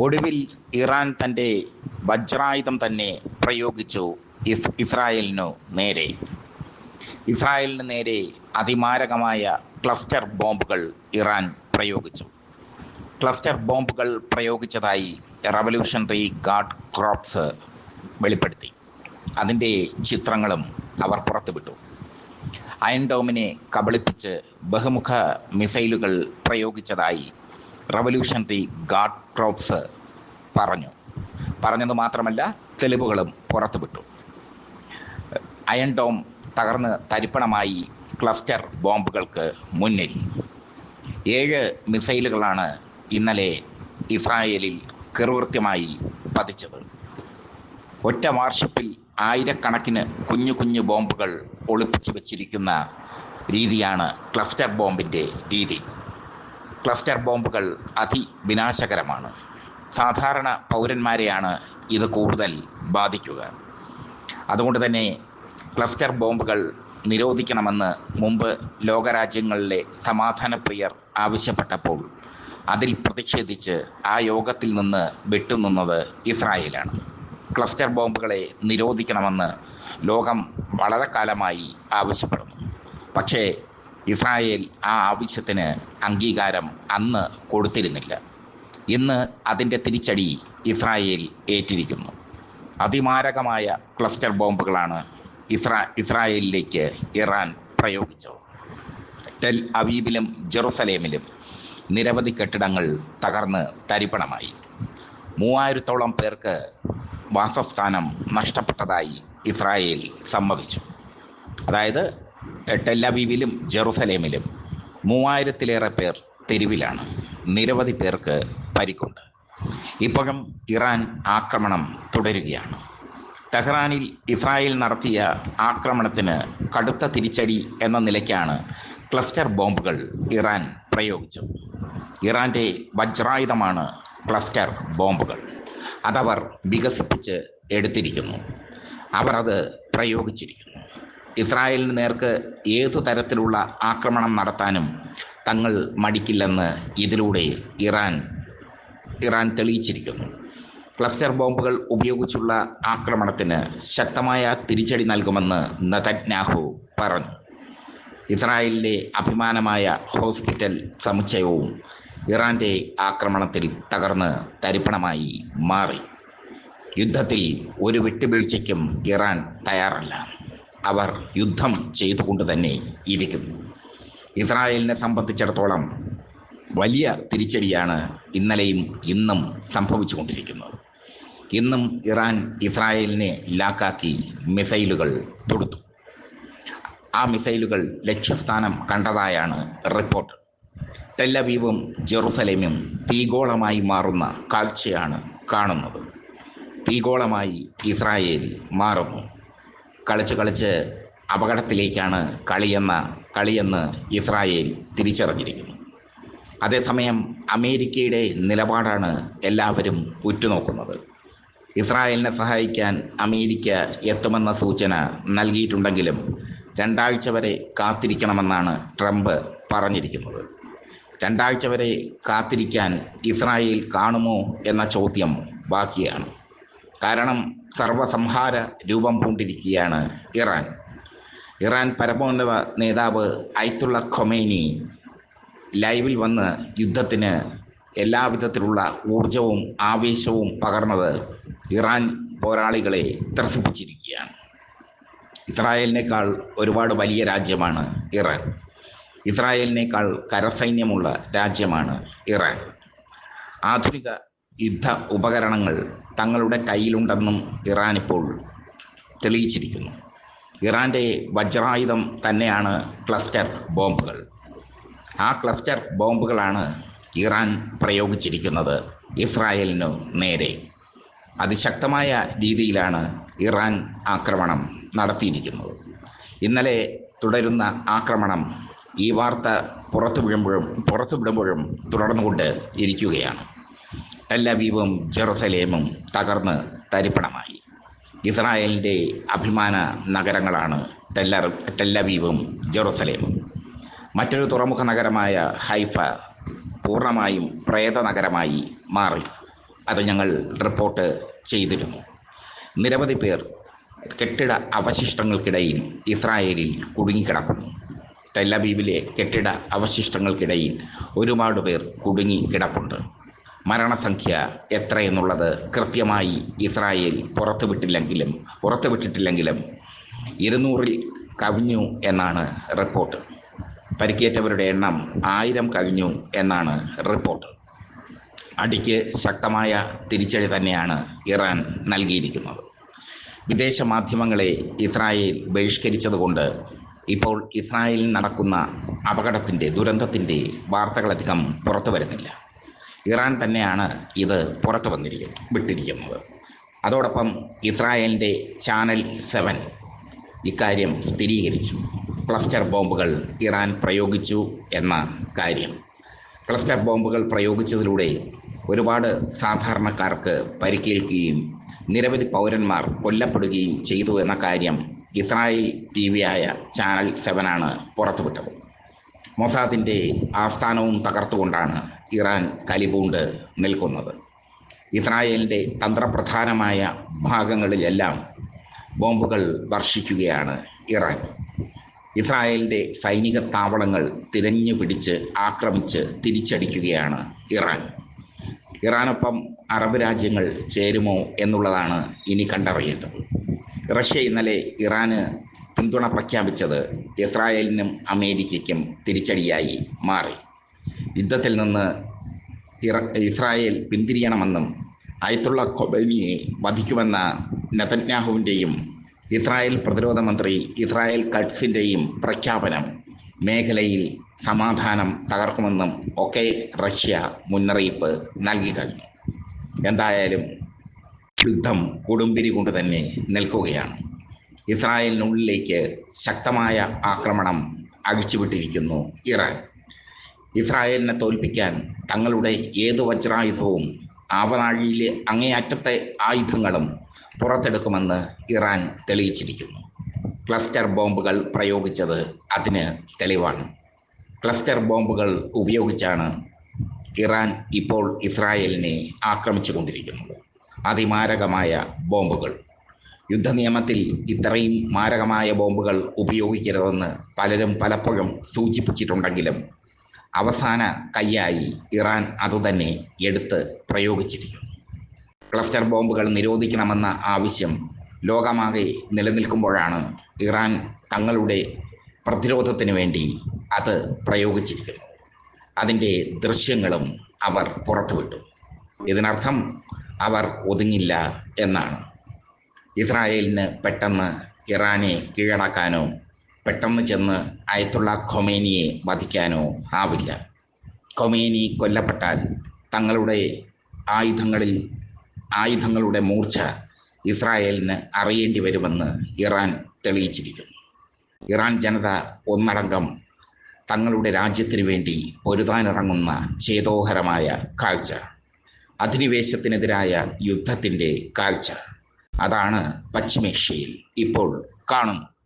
ഒടുവിൽ ഇറാൻ തന്റെ വജ്രായുധം തന്നെ പ്രയോഗിച്ചു ഇസ് ഇസ്രായേലിനു നേരെ. ഇസ്രായേലിന് നേരെ അതിമാരകമായ ക്ലസ്റ്റർ ബോംബുകൾ ഇറാൻ പ്രയോഗിച്ചു. ക്ലസ്റ്റർ ബോംബുകൾ പ്രയോഗിച്ചതായി റവല്യൂഷണറി ഗാർഡ് ക്രോപ്സ് വെളിപ്പെടുത്തി. അതിന്റെ ചിത്രങ്ങളും അവർ പുറത്തുവിട്ടു. അയൺ ഡോമിനെ കബളിപ്പിച്ച് ബഹുമുഖ മിസൈലുകൾ പ്രയോഗിച്ചതായി റവല്യൂഷണറി ഗാഡ് ക്രോപ്സ് പറഞ്ഞു. പറഞ്ഞത് മാത്രമല്ല തെളിവുകളും പുറത്തുവിട്ടു. അയൺ ഡോം തകർന്ന് തരിപ്പണമായി ക്ലസ്റ്റർ ബോംബുകൾക്ക് മുന്നിൽ. ഏഴ് മിസൈലുകളാണ് ഇന്നലെ ഇസ്രായേലിൽ കൃത്യമായി പതിച്ചത്. ഒറ്റ വാർഷിപ്പിൽ ആയിരക്കണക്കിന് കുഞ്ഞു കുഞ്ഞു ബോംബുകൾ ഒളിപ്പിച്ചു വച്ചിരിക്കുന്ന രീതിയാണ് ക്ലസ്റ്റർ ബോംബിന്റെ രീതി. ക്ലസ്റ്റർ ബോംബുകൾ അതിവിനാശകരമാണ്. സാധാരണ പൗരന്മാരെയാണ് ഇത് കൂടുതൽ ബാധിക്കുക. അതുകൊണ്ട് തന്നെ ക്ലസ്റ്റർ ബോംബുകൾ നിരോധിക്കണമെന്ന് മുമ്പ് ലോകരാജ്യങ്ങളിലെ സമാധാനപ്രിയർ ആവശ്യപ്പെട്ടപ്പോൾ അതിൽ പ്രതിഷേധിച്ച് ആ യോഗത്തിൽ നിന്ന് വിട്ടുനിന്നത് ഇസ്രായേലാണ്. ക്ലസ്റ്റർ ബോംബുകളെ നിരോധിക്കണമെന്ന് ലോകം വളരെ കാലമായി ആവശ്യപ്പെടുന്നു. പക്ഷേ ഇസ്രായേൽ ആ ആവശ്യത്തിന് അംഗീകാരം അന്ന് കൊടുത്തിരുന്നില്ല. ഇന്ന് അതിന്റെ തിരിച്ചടി ഇസ്രായേൽ ഏറ്റിരിക്കുന്നു. അതിമാരകമായ ക്ലസ്റ്റർ ബോംബുകളാണ് ഇസ്രാ ഇസ്രായേലിലേക്ക് ഇറാൻ പ്രയോഗിച്ചത്. ടെൽ അവീബിലും ജെറുസലേമിലും നിരവധി കെട്ടിടങ്ങൾ തകർന്ന് തരിപ്പണമായി. മൂവായിരത്തോളം പേർക്ക് വാസസ്ഥാനം നഷ്ടപ്പെട്ടതായി ഇസ്രായേൽ സമ്മതിച്ചു. അതായത് ടെല്ലവീവിലും ജെറുസലേമിലും മൂവായിരത്തിലേറെ പേർ തെരുവിലാണ്. നിരവധി പേർക്ക് പരിക്കുണ്ട്. ഇപ്പോഴും ഇറാൻ ആക്രമണം തുടരുകയാണ്. ടെഹ്റാനിൽ ഇസ്രായേൽ നടത്തിയ ആക്രമണത്തിന് കടുത്ത തിരിച്ചടി എന്ന നിലയ്ക്കാണ് ക്ലസ്റ്റർ ബോംബുകൾ ഇറാൻ പ്രയോഗിച്ചത്. ഇറാന്റെ വജ്രായുധമാണ് ക്ലസ്റ്റർ ബോംബുകൾ. അതവർ വികസിപ്പിച്ച് എടുത്തിരിക്കുന്നു. അവർ അത് പ്രയോഗിച്ചിരിക്കുന്നു. ഇസ്രായേലിന് നേർക്ക് ഏതു തരത്തിലുള്ള ആക്രമണം നടത്താനും തങ്ങൾ മടിക്കില്ലെന്ന് ഇതിലൂടെ ഇറാൻ ഇറാൻ തെളിയിച്ചിരിക്കുന്നു. ക്ലസ്റ്റർ ബോംബുകൾ ഉപയോഗിച്ചുള്ള ആക്രമണത്തിന് ശക്തമായ തിരിച്ചടി നൽകുമെന്ന് നതജ്ഞാഹു പറഞ്ഞു. ഇസ്രായേലിലെ അഭിമാനമായ ഹോസ്പിറ്റൽ സമുച്ചയവും ഇറാന്റെ ആക്രമണത്തിൽ തകർന്ന് തരിപ്പണമായി മാറി. യുദ്ധത്തിൽ ഒരു വിട്ടുവീഴ്ചയ്ക്കും ഇറാൻ തയ്യാറല്ല. അവർ യുദ്ധം ചെയ്തുകൊണ്ട് തന്നെ ഇരിക്കുന്നു. ഇസ്രായേലിനെ സംബന്ധിച്ചിടത്തോളം വലിയ തിരിച്ചടിയാണ് ഇന്നലെയും ഇന്നും സംഭവിച്ചുകൊണ്ടിരിക്കുന്നത്. ഇന്നും ഇറാൻ ഇസ്രായേലിനെ ലാക്കാക്കി മിസൈലുകൾ തൊടുത്തു. ആ മിസൈലുകൾ ലക്ഷ്യസ്ഥാനം കണ്ടതായാണ് റിപ്പോർട്ട്. ടെല്ലവീവും ജെറുസലേമും തീഗോളമായി മാറുന്ന കാഴ്ചയാണ് കാണുന്നത്. തീഗോളമായി ഇസ്രായേൽ മാറുന്നു. കളിച്ച് കളിച്ച് അപകടത്തിലേക്കാണ് കളിയെന്ന കളിയെന്ന് ഇസ്രായേൽ തിരിച്ചറിഞ്ഞിരിക്കുന്നു. അതേസമയം അമേരിക്കയുടെ നിലപാടാണ് എല്ലാവരും ഉറ്റുനോക്കുന്നത്. ഇസ്രായേലിനെ സഹായിക്കാൻ അമേരിക്ക എത്തുമെന്ന സൂചന നൽകിയിട്ടുണ്ടെങ്കിലും രണ്ടാഴ്ച വരെ കാത്തിരിക്കണമെന്നാണ് ട്രംപ് പറഞ്ഞിരിക്കുന്നത്. രണ്ടാഴ്ച വരെ കാത്തിരിക്കാൻ ഇസ്രായേൽ കാണുമോ എന്ന ചോദ്യം ബാക്കിയാണ്. കാരണം സർവസംഹാര രൂപം പൂണ്ടിരിക്കുകയാണ് ഇറാൻ. ഇറാൻ പരമോന്നത നേതാവ് ഐത്തുള്ള ഖൊമേനി ലൈവിൽ വന്ന് യുദ്ധത്തിന് എല്ലാവിധത്തിലുള്ള ഊർജവും ആവേശവും പകർന്നത് ഇറാൻ പോരാളികളെ ത്രസിപ്പിച്ചിരിക്കുകയാണ്. ഇസ്രായേലിനേക്കാൾ ഒരുപാട് വലിയ രാജ്യമാണ് ഇറാൻ. ഇസ്രായേലിനേക്കാൾ കരസൈന്യമുള്ള രാജ്യമാണ് ഇറാൻ. ആധുനിക യുദ്ധ ഉപകരണങ്ങൾ തങ്ങളുടെ കയ്യിലുണ്ടെന്നും ഇറാൻ ഇപ്പോൾ തെളിയിച്ചിരിക്കുന്നു. ഇറാന്റെ വജ്രായുധം തന്നെയാണ് ക്ലസ്റ്റർ ബോംബുകൾ. ആ ക്ലസ്റ്റർ ബോംബുകളാണ് ഇറാൻ പ്രയോഗിച്ചിരിക്കുന്നത് ഇസ്രായേലിനു നേരെ. അതിശക്തമായ രീതിയിലാണ് ഇറാൻ ആക്രമണം നടത്തിയിരിക്കുന്നത്. ഇന്നലെ തുടരുന്ന ആക്രമണം ഈ വാർത്ത പുറത്തു വിടുമ്പോഴും പുറത്തു വിടുമ്പോഴും തുടർന്നുകൊണ്ട് ഇരിക്കുകയാണ് ടെല്ലവീവും ജെറുസലേമും തകർന്ന് തരിപ്പണമായി. ഇസ്രായേലിന്റെ അഭിമാന നഗരങ്ങളാണ് ടെല്ലർ ടെല്ലവീവും ജെറുസലേമും. മറ്റൊരു തുറമുഖ നഗരമായ ഹൈഫ പൂർണമായും പ്രേത നഗരമായി മാറി. അത് ഞങ്ങൾ റിപ്പോർട്ട് ചെയ്തിരുന്നു. നിരവധി പേർ കെട്ടിട അവശിഷ്ടങ്ങൾക്കിടയിൽ ഇസ്രായേലിൽ കുടുങ്ങിക്കിടക്കുന്നു. ടെല്ലബീബിലെ കെട്ടിട അവശിഷ്ടങ്ങൾക്കിടയിൽ ഒരുപാട് പേർ കുടുങ്ങി കിടപ്പുണ്ട് മരണസംഖ്യ എത്രയെന്നുള്ളത് കൃത്യമായി ഇസ്രായേൽ പുറത്തുവിട്ടില്ലെങ്കിലും പുറത്തുവിട്ടിട്ടില്ലെങ്കിലും ഇരുന്നൂറിൽ കവിഞ്ഞു എന്നാണ് റിപ്പോർട്ട്. പരിക്കേറ്റവരുടെ എണ്ണം ആയിരം കവിഞ്ഞു എന്നാണ് റിപ്പോർട്ട്. അടിക്ക് ശക്തമായ തിരിച്ചടി തന്നെയാണ് ഇറാൻ നൽകിയിരിക്കുന്നത്. വിദേശ മാധ്യമങ്ങളെ ഇസ്രായേൽ ബഹിഷ്കരിച്ചതുകൊണ്ട് ഇപ്പോൾ ഇസ്രായേലിൽ നടക്കുന്ന അപകടത്തിന്റെ ദുരന്തത്തിന്റെ വാർത്തകളധികം പുറത്തു വരുന്നില്ല ഇറാൻ തന്നെയാണ് ഇത് പുറത്തു വന്നിരിക്കുന്നത് വിട്ടിരിക്കുന്നത്. അതോടൊപ്പം ഇസ്രായേലിന്റെ ചാനൽ സെവൻ ഇക്കാര്യം സ്ഥിരീകരിച്ചു. ക്ലസ്റ്റർ ബോംബുകൾ ഇറാൻ പ്രയോഗിച്ചു എന്ന കാര്യം. ക്ലസ്റ്റർ ബോംബുകൾ പ്രയോഗിച്ചതിലൂടെ ഒരുപാട് സാധാരണക്കാർക്ക് പരിക്കേൽക്കുകയും നിരവധി പൗരന്മാർ കൊല്ലപ്പെടുകയും ചെയ്തു എന്ന കാര്യം ഇസ്രായേൽ ടി വിയായ ചാനൽ സെവനാണ് പുറത്തുവിട്ടത്. മൊസാദിന്റെ ആസ്ഥാനവും തകർത്തുകൊണ്ടാണ് ഇറാൻ കലിപൂണ്ട് നിൽക്കുന്നത്. ഇസ്രായേലിന്റെ തന്ത്രപ്രധാനമായ ഭാഗങ്ങളിലെല്ലാം ബോംബുകൾ വർഷിക്കുകയാണ് ഇറാൻ. ഇസ്രായേലിന്റെ സൈനിക താവളങ്ങൾ തിരഞ്ഞു പിടിച്ച് ആക്രമിച്ച് തിരിച്ചടിക്കുകയാണ് ഇറാൻ. ഇറാനൊപ്പം അറബ് രാജ്യങ്ങൾ ചേരുമോ എന്നുള്ളതാണ് ഇനി കണ്ടറിയേണ്ടത്. റഷ്യ ഇന്നലെ ഇറാന് പിന്തുണ പ്രഖ്യാപിച്ചത് ഇസ്രായേലിനും അമേരിക്കയ്ക്കും തിരിച്ചടിയായി മാറി. യുദ്ധത്തിൽ നിന്ന് ഇസ്രായേൽ പിന്തിരിയണമെന്നും അയത്തുള്ള കൊബനിയെ വധിക്കുമെന്ന നെതന്യാഹുവിന്റെയും ഇസ്രായേൽ പ്രതിരോധ മന്ത്രി ഇസ്രായേൽ കട്സിന്റെയും പ്രഖ്യാപനം മേഖലയിൽ സമാധാനം തകർക്കുമെന്നും ഒക്കെ റഷ്യ മുന്നറിയിപ്പ് നൽകി കഴിഞ്ഞു. എന്തായാലും യുദ്ധം കൊടുമ്പിരി കൊണ്ട് തന്നെ നിൽക്കുകയാണ്. ഇസ്രായേലിനുള്ളിലേക്ക് ശക്തമായ ആക്രമണം അഴിച്ചുവിട്ടിരിക്കുന്നു ഇറാൻ. ഇസ്രായേലിനെ തോൽപ്പിക്കാൻ തങ്ങളുടെ ഏതു വജ്രായുധവും ആവനാഴിയിലെ അങ്ങേയറ്റത്തെ ആയുധങ്ങളും പുറത്തെടുക്കുമെന്ന് ഇറാൻ തെളിയിച്ചിരിക്കുന്നു. ക്ലസ്റ്റർ ബോംബുകൾ പ്രയോഗിച്ചത് അതിന് തെളിവാണ്. ക്ലസ്റ്റർ ബോംബുകൾ ഉപയോഗിച്ചാണ് ഇറാൻ ഇപ്പോൾ ഇസ്രായേലിനെ ആക്രമിച്ചുകൊണ്ടിരിക്കുന്നത്. അതിമാരകമായ ബോംബുകൾ. യുദ്ധനിയമത്തിൽ ഇത്രയും മാരകമായ ബോംബുകൾ ഉപയോഗിക്കരുതെന്ന് പലരും പലപ്പോഴും സൂചിപ്പിച്ചിട്ടുണ്ടെങ്കിലും അവസാന കൈയായി ഇറാൻ അതുതന്നെ എടുത്ത് പ്രയോഗിച്ചിരിക്കുന്നു. ക്ലസ്റ്റർ ബോംബുകൾ നിരോധിക്കണമെന്ന ആവശ്യം ലോകമാകെ നിലനിൽക്കുമ്പോഴാണ് ഇറാൻ തങ്ങളുടെ പ്രതിരോധത്തിന് വേണ്ടി അത് പ്രയോഗിച്ചിരിക്കുന്നു അതിന്റെ ദൃശ്യങ്ങളും അവർ പുറത്തുവിട്ടു. ഇതിനർത്ഥം അവർ ഒതുങ്ങില്ല എന്നാണ്. ഇസ്രായേലിന് പെട്ടെന്ന് ഇറാനെ കീഴടക്കാനോ പെട്ടെന്ന് ചെന്ന് അയത്തുള്ള ഖൊമേനിയെ വധിക്കാനോ ആവില്ല. ഖൊമേനി കൊല്ലപ്പെട്ടാൽ തങ്ങളുടെ ആയുധങ്ങളിൽ ആയുധങ്ങളുടെ മൂർച്ച ഇസ്രായേലിന് അറിയേണ്ടി വരുമെന്ന് ഇറാൻ തെളിയിച്ചിരിക്കുന്നു. ഇറാൻ ജനത ഒന്നടങ്കം തങ്ങളുടെ രാജ്യത്തിന് വേണ്ടി പൊരുതാനിറങ്ങുന്ന ചേതോഹരമായ കാഴ്ച അധിനിവേശത്തിനെതിരായ യുദ്ധത്തിന്റെ കാഴ്ച. അതാണ് പശ്ചിമേഷ്യയിൽ ഇപ്പോൾ കാണുന്നത്.